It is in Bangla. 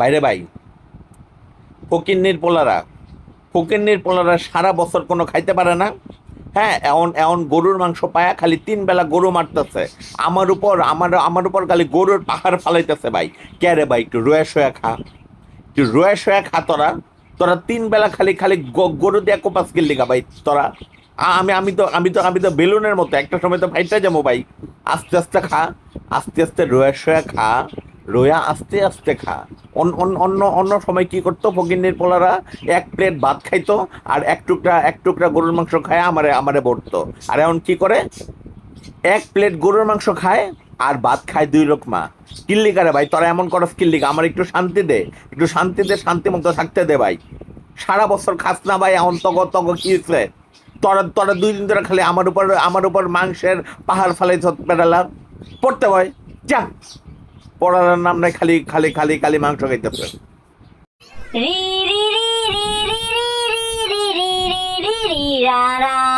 বাইরে ভাই, ফকিন্নির পোলারা ফকিন্নির পোলারা সারা বছর কোনো খাইতে পারে না। হ্যাঁ এমন এমন গরুর মাংস পায়া খালি তিন বেলা গরু মারতেছে। আমার উপর, আমার আমার উপর খালি গরুর পাহাড় ফালাইতেছে ভাই। কে রে ভাই, একটু রোয়া সোয়া খা। একটু রোয়া সোয়া খা তোরা। তোরা তিন বেলা খালি খালি গরু দিয়ে কোপাস কিনলি গা ভাই, তোরা। আমি আমি তো আমি তো আমি তো বেলুনের মতো, একটা সময় তো ফাইটা যাব ভাই। আস্তে আস্তে খা, আস্তে আস্তে রোয়া সোয়া খা। রোয়া আস্তে আস্তে খা। অন- অন- অন্য অন্য সময় কি করতো? ফকিন্নির পোলারা এক প্লেট ভাত খাইতো আর এক টুকরা এক টুকরা গরুর মাংস খায়, আমারে আমারে ভরতো আর এখন কি করে? এক প্লেট গরুর মাংস খায় আর ভাত খায় দুই রকমা কিল্লিকারে ভাই, তোরা এমন করস কিল্লিকা আমার একটু শান্তি দে। একটু শান্তি দে শান্তি মতো থাকতে দে ভাই। সারা বছর খাস না ভাই এমন তগ তগ কি হয়েছে তোরা তোরা দুই দিন ধরে খালি আমার উপর আমার উপর মাংসের পাহাড় ফালাই বেড়ালা পড়তে হয় যা। পড়ার নাম নাই খালি খালি খালি খালি মাংস খাইতে পারেন রি রি রি রি রি রি রি রি রি রা রা